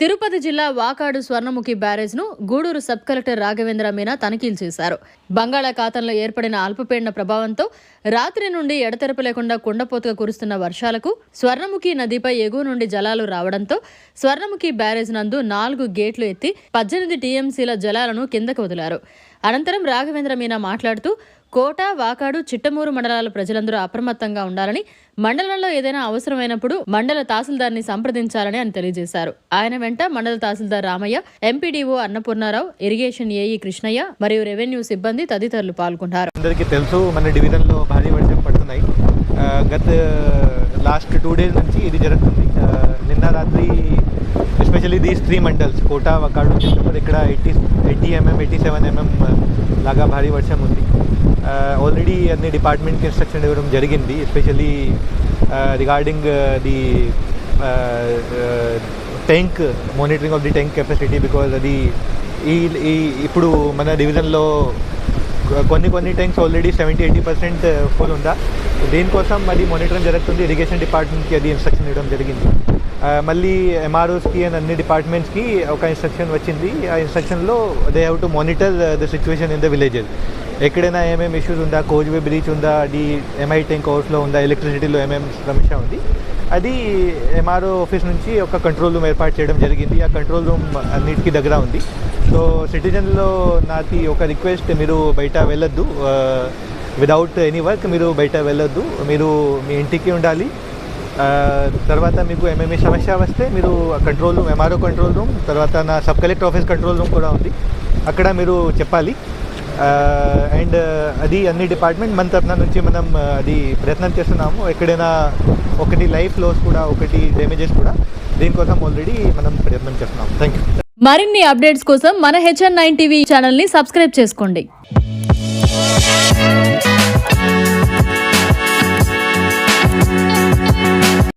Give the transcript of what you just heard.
తిరుపతి జిల్లా వాకాడు స్వర్ణముఖి బ్యారేజ్ను Gudur sub collector Raghavendra Meena తనిఖీలు చేశారు. బంగాళాఖాతంలో ఏర్పడిన అల్పపీడన ప్రభావంతో రాత్రి నుండి ఎడతెరపు లేకుండా కుండపోతగా కురుస్తున్న వర్షాలకు స్వర్ణముఖి నదిపై ఎగువ నుండి జలాలు రావడంతో స్వర్ణముఖి బ్యారేజ్ నందు నాలుగు గేట్లు ఎత్తి పద్దెనిమిది టీఎంసీల జలాలను కిందకు వదిలారు. అనంతరం రాఘవేంద్ర మీనా మాట్లాడుతూ కోట వాకాడు చిట్టమూరు మండలాల ప్రజలందరూ అప్రమత్తంగా ఉండాలని మండలంలో ఏదైనా అవసరమైనప్పుడు మండల తహసీల్దార్ని సంప్రదించాలని అని తెలియజేశారు. ఆయన వెంట మండల tahsildar Ramaiah MPDO Annapurna Rao irrigation AE Krishnaiah మరియు రెవెన్యూ సిబ్బంది తదితరులు పాల్గొన్నారు. అందరికీ తెలుసు మన డివిజన్లో భారీ వర్షం పడుతున్నాయి. గత లాస్ట్ టూ డేస్ నుంచి ఇది జరుగుతుంది. నిన్న రాత్రి దీస్ త్రీ మండల్స్ కోట వకాడు చిత్తూరు ఇక్కడ eighty eighty mm eighty seven mm లాగా భారీ వర్షం ఉంది. Uh, ఆల్రెడీ అన్ని డిపార్ట్మెంట్ ఇన్స్ట్రక్షన్ ఇవ్వడం జరిగింది especially regarding the tank monitoring of the tank capacity because అది ఈ ఈ ఇప్పుడు మన డివిజన్లో కొన్ని కొన్ని tanks already seventy eighty percent full ఉందా? దీనికోసం మరి మానిటరింగ్ జరుగుతుంది. ఇరిగేషన్ డిపార్ట్మెంట్కి అది ఇన్స్ట్రక్షన్ ఇవ్వడం జరిగింది. మళ్ళీ ఎంఆర్ఓస్కి అండ్ అన్ని డిపార్ట్మెంట్స్కి ఒక ఇన్స్ట్రక్షన్ వచ్చింది. ఆ ఇన్స్ట్రక్షన్లో they have to monitor the situation in the villages ఎక్కడైనా ఏమేమి ఇష్యూస్ ఉందా? కోజ్వే బ్రీచ్ ఉందా? అది ఎంఐ ట్యాంక్ హౌస్లో ఉందా? ఎలక్ట్రిసిటీలో ఏమేమి సమస్య ఉంది? అది ఎంఆర్ఓ ఆఫీస్ నుంచి ఒక కంట్రోల్ రూమ్ ఏర్పాటు చేయడం జరిగింది. ఆ కంట్రోల్ రూమ్ అన్నిటికీ దగ్గర ఉంది. సో సిటిజన్లో నాది ఒక రిక్వెస్ట్ మీరు బయట వెళ్ళొద్దు. విదౌట్ ఎనీ వర్క్ మీరు బయట వెళ్ళొద్దు. మీరు మీ ఇంటికి ఉండాలి. తర్వాత మీకు ఏమేమి సమస్య వస్తే మీరు control room MRO control room తర్వాత నా sub collector office control room కూడా ఉంది. అక్కడ మీరు చెప్పాలి. Uh, అండ్ uh, అది అన్ని డిపార్ట్మెంట్ మన తరఫున నుంచి మనం uh, అది ప్రయత్నం చేస్తున్నాము. ఎక్కడైనా ఒకటి లైఫ్ లోస్ కూడా ఒకటి డ్యామేజెస్ కూడా దీనికోసం ఆల్రెడీ మనం ప్రయత్నం చేస్తున్నాం థ్యాంక్ యూ మరిన్ని అప్డేట్స్ కోసం మన హెచ్ఎన్ నైన్ టీవీ ఛానల్ని సబ్స్క్రైబ్ చేసుకోండి.